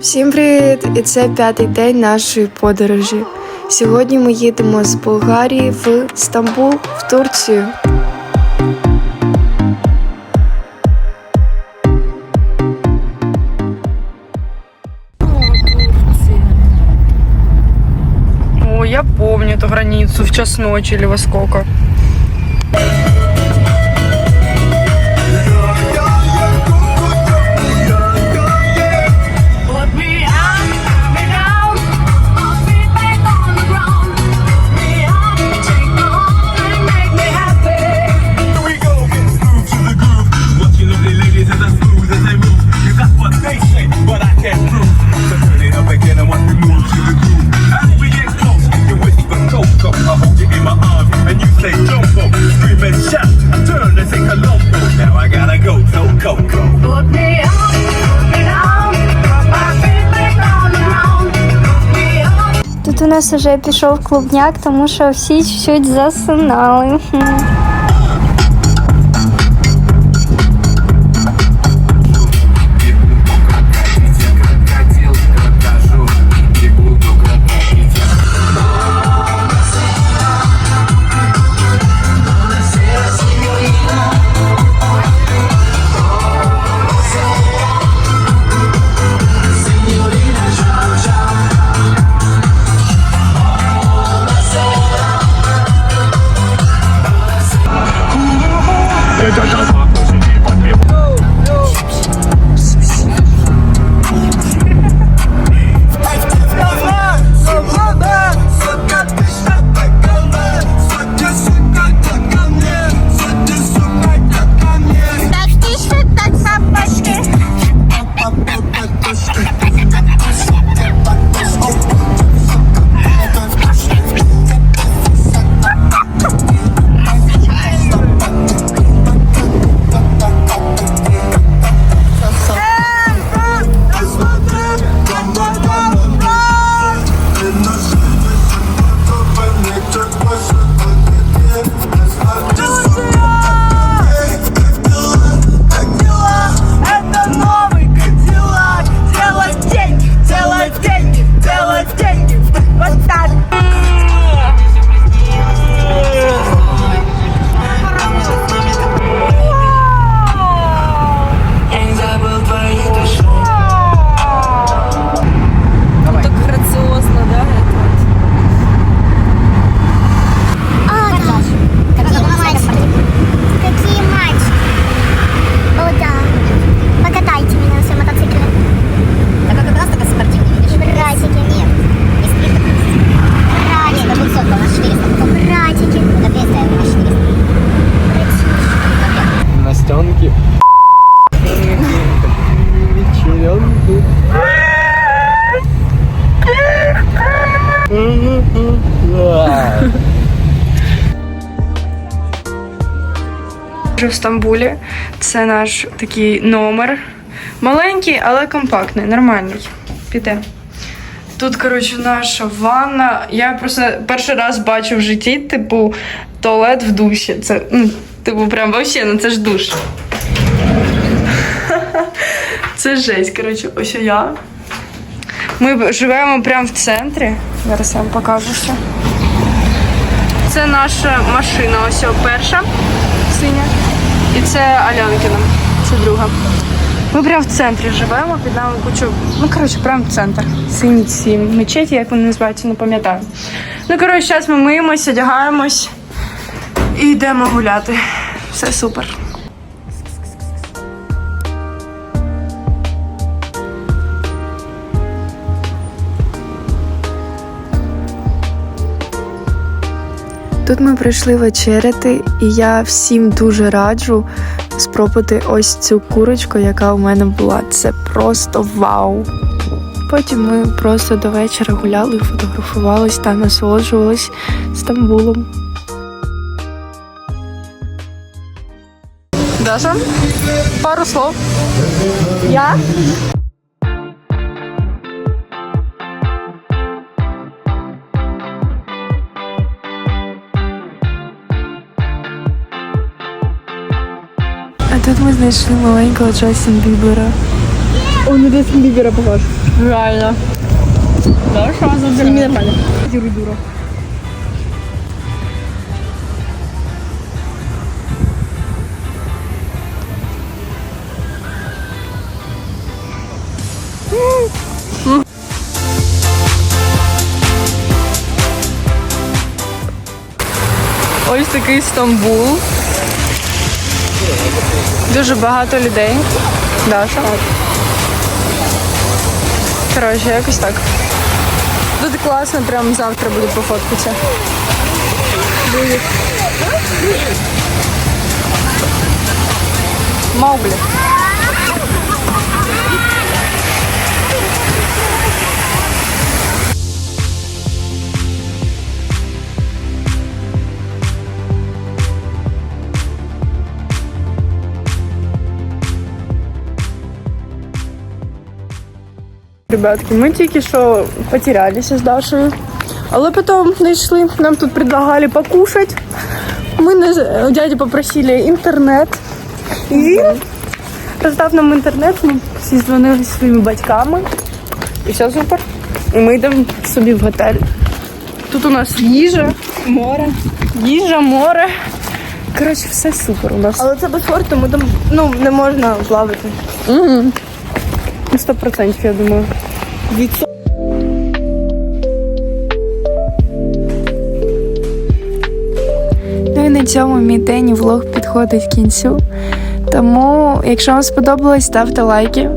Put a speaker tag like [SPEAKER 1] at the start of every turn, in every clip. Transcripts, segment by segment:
[SPEAKER 1] Всім привіт! І це п'ятий день нашої подорожі. Сьогодні ми їдемо з Болгарії в Стамбул в Турцію.
[SPEAKER 2] О, я помню эту границу в час ночи или во сколько.
[SPEAKER 3] Тут у нас вже пішов клубняк, тому що всі чуть-чуть засинали.
[SPEAKER 2] Вже в Стамбулі. Це наш такий номер. Маленький, але компактний, нормальний. Піде. Тут, коротше, наша ванна. Я просто перший раз бачу в житті, типу, туалет в душі. Це, ну, типу, прям вообще, ну це ж душ. Це жесть, коротше, ось я. Ми живемо прямо в центрі. Зараз я вам покажу все. Це наша машина, ось перша синя. І це Альонкіна, це друга. Ми прямо в центрі живемо, під нами кучу. Ну, коротше, прямо в центр. Сині ці мечеті, як вони називаються, не пам'ятаю. Ну, коротше, зараз ми миємось, одягаємось і йдемо гуляти. Все супер.
[SPEAKER 1] Тут ми прийшли вечеряти, і я всім дуже раджу спробувати ось цю курочку, яка у мене була. Це просто вау! Потім ми просто до вечора гуляли, фотографувались та насолоджувались Стамбулом.
[SPEAKER 2] Даша, пару слов.
[SPEAKER 3] Я?
[SPEAKER 1] Тут ми знайшли маленького Джастін Бібера.
[SPEAKER 2] Он на Джастин Бібера похож. Реально. Да, що за Це мені. Дюру-дюру. Ось такий Стамбул. Дуже багато людей. Даша. Коротше, якось так. Буде класно, прямо завтра буду пофоткатися. Буде. Мауглі. Ребятки, ми тільки що потерялися з Дашою, але потім знайшли, нам тут предлагали покушать. Ми не у дяді попросили інтернет. І він роздав нам інтернет, ми всі дзвонили зі своїми батьками. І все супер. І ми йдемо собі в готель. Тут у нас їжа, море. Їжа, море. Коротше, все супер у нас.
[SPEAKER 1] Але це без форту, тому там ну, не можна плавати.
[SPEAKER 2] Угу. Сто процентів, я думаю.
[SPEAKER 1] Ну і на цьому мій день і влог підходить в кінцю. Тому, якщо вам сподобалось, ставте лайки.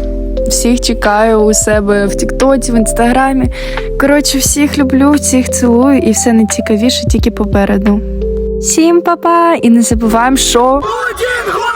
[SPEAKER 1] Всіх чекаю у себе в Тіктоці, в інстаграмі. Коротше, всіх люблю, всіх цілую і все найцікавіше тільки попереду. Всім па-па! І не забуваємо, що.
[SPEAKER 4] Один